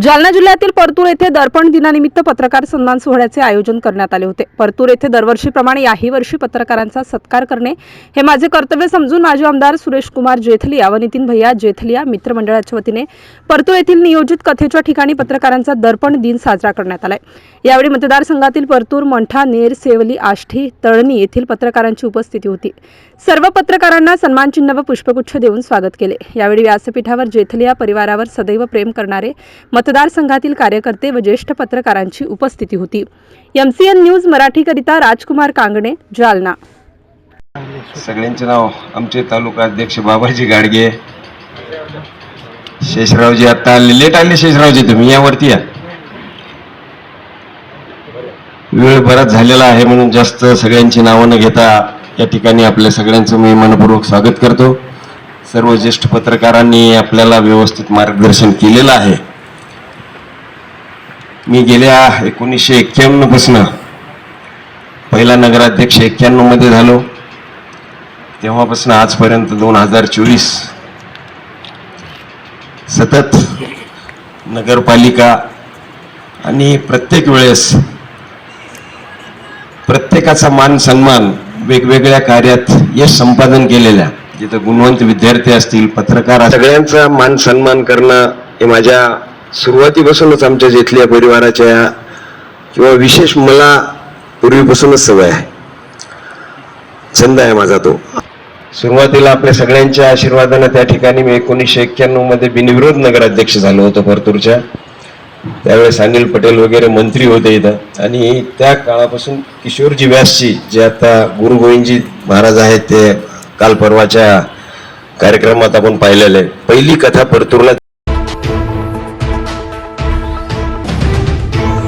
जालना जिल्ह्यातील परतूर येथे दर्पण दिनानिमित्त पत्रकार सन्मान सोहळ्याचे आयोजन करण्यात आले होते. परतूर येथे दरवर्षीप्रमाणे याही वर्षी पत्रकारांचा सत्कार करणे हे माझे कर्तव्य समजून माजी आमदार सुरेश कुमार जेथलिया व नितीन भैया जेथलिया मित्रमंडळाच्या वतीने परतूर येथील नियोजित कथेच्या ठिकाणी पत्रकारांचा दर्पण दिन साजरा करण्यात आलाय. यावेळी मतदारसंघातील परतूर मंठा नेर सेवली आष्ठी तळणी येथील पत्रकारांची उपस्थिती होती. सर्व पत्रकारांना सन्मानचिन्ह व पुष्पगुच्छ देऊन स्वागत केले. यावेळी व्यासपीठावर जेथलिया परिवारावर सदैव प्रेम करणारे मतदारसंघातील कार्यकर्ते व ज्येष्ठ पत्रकारांची उपस्थिती होती. एम सी एन न्यूज मराठीकरिता राजकुमार कांगणे जालना. सगळ्यांचे नाव आमचे तालुका अध्यक्ष बाबाजी गाडगे. शेषरावजी आता आले. लेट आले शेषरावजी तुम्ही. यावरती या. वेळ बराच झालेला आहे म्हणून जास्त सगळ्यांची नावं न घेता या ठिकाणी आपल्या सगळ्यांचं मी मनपूर्वक स्वागत करतो. सर्व ज्येष्ठ पत्रकारांनी आपल्याला व्यवस्थित मार्गदर्शन केलेलं आहे. मी गेल्या एकोणीसशे एक्क्याण्णवपासनं पहिला नगराध्यक्ष एक्क्याण्णवमध्ये झालो. तेव्हापासून आजपर्यंत दोन हजार चोवीस सतत नगरपालिका आणि प्रत्येक वेळेस प्रत्येकाचा मान सन्मान वेगवेगळ्या कार्यात यश संपादन केलेल्या जिथं गुणवंत विद्यार्थी असतील पत्रकार सगळ्यांचा मान सन्मान करणं हे माझ्या सुरुवातीपासूनच आमच्या जेथल्या परिवाराच्या किंवा विशेष मला पूर्वीपासूनच सवय आहे. छंद आहे माझा तो. सुरुवातीला आपल्या सगळ्यांच्या आशीर्वादानं त्या ठिकाणी मी एकोणीसशे एक्क्याण्णवमध्ये बिनविरोध नगराध्यक्ष झालो होतो परतूरच्या. त्यावेळेस अनिल पटेल वगैरे मंत्री होते इथं. आणि त्या काळापासून किशोरजी व्यासजी जे आता गुरु गोविंदजी महाराज आहेत ते काल परवाच्या कार्यक्रमात आपण पाहिलेले पहिली कथा परतूरला